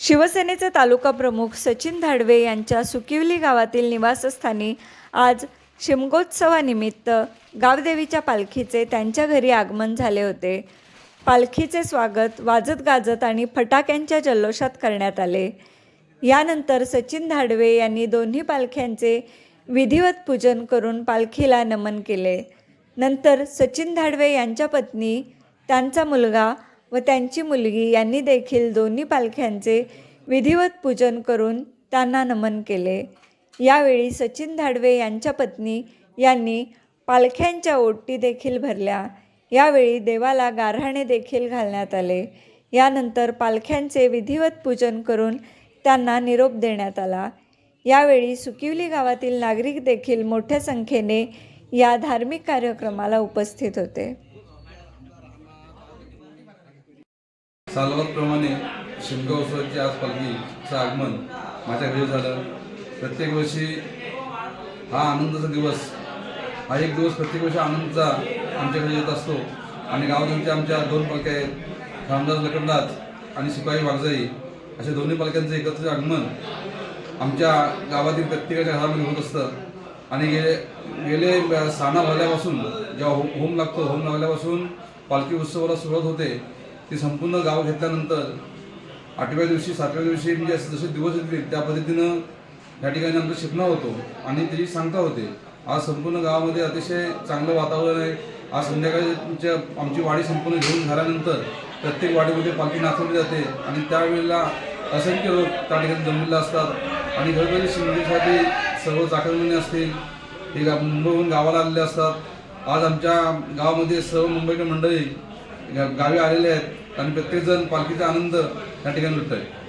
शिवसेनेचे तालुका प्रमुख सचिन धाडवे यांच्या सुकिवली गावातील निवासस्थानी आज शिमगोत्सवानिमित्त गावदेवीच्या पालखीचे त्यांच्या घरी आगमन झाले होते. पालखीचे स्वागत वाजत गाजत आणि फटाक्यांच्या जल्लोषात करण्यात आले. यानंतर सचिन धाडवे यांनी दोन्ही पालख्यांचे विधिवत पूजन करून पालखीला नमन केले. नंतर सचिन धाडवे यांच्या पत्नी त्यांचा मुलगा व त्यांची मुलगी यांनी देखील दोन्ही पालख्यांचे विधिवत पूजन करून त्यांना नमन केले. यावेळी सचिन धाडवे यांच्या पत्नी यांनी पालख्यांच्या ओटी देखील भरल्या. यावेळी देवाला गारहाणे देखील घालण्यात आले. यानंतर पालख्यांचे विधिवत पूजन करून त्यांना निरोप देण्यात आला. यावेळी सुकिवली गावातील नागरिक देखील मोठ्या संख्येने या धार्मिक कार्यक्रमाला उपस्थित होते. सालवतप्रमाणे शिमगा उत्सवाची आज पालखीचं आगमन माझ्या घरी झालं. प्रत्येक वर्षी हा आनंदाचा दिवस हा एक दिवस प्रत्येक वर्षी आनंदाचा आमच्या घरी येत असतो. आणि गावातूनच्या आमच्या दोन पालख्या आहेत रामदास लकडदास आणि शिपाई वागजाई अशा दोन्ही पालख्यांचं एकत्र आगमन आमच्या गावातील प्रत्येकाच्या घरामध्ये होत असतं. आणि गेले गेले साना साणा जेव्हा हो-, होम लागतो होम लागल्यापासून पालखी उत्सवाला सुरुवात होते. ती संपूर्ण गाव घेतल्यानंतर आठव्या दिवशी सातव्या दिवशी म्हणजे असं जसे दिवस येतील त्या पद्धतीनं या ठिकाणी आमचं शिकणं होतो आणि त्याची सांगता होते. आज संपूर्ण गावामध्ये अतिशय चांगलं वातावरण आहे. आज संध्याकाळच्या आमची वाडी संपूर्ण घेऊन झाल्यानंतर प्रत्येक वाडीमध्ये पालखी नाचवली जाते आणि त्यावेळेला असंख्य लोक त्या ठिकाणी जमलेले असतात. आणि घरोघरी शिंदेसाठी सर्व चाकरमणी असतील हे गा मुंबईहून गावाला आलेले असतात. आज आमच्या गावामध्ये सर्व मुंबईकर मंडळी गावी आलेले आहेत आणि प्रत्येकजण पालखीचा आनंद या ठिकाणी लुटत आहे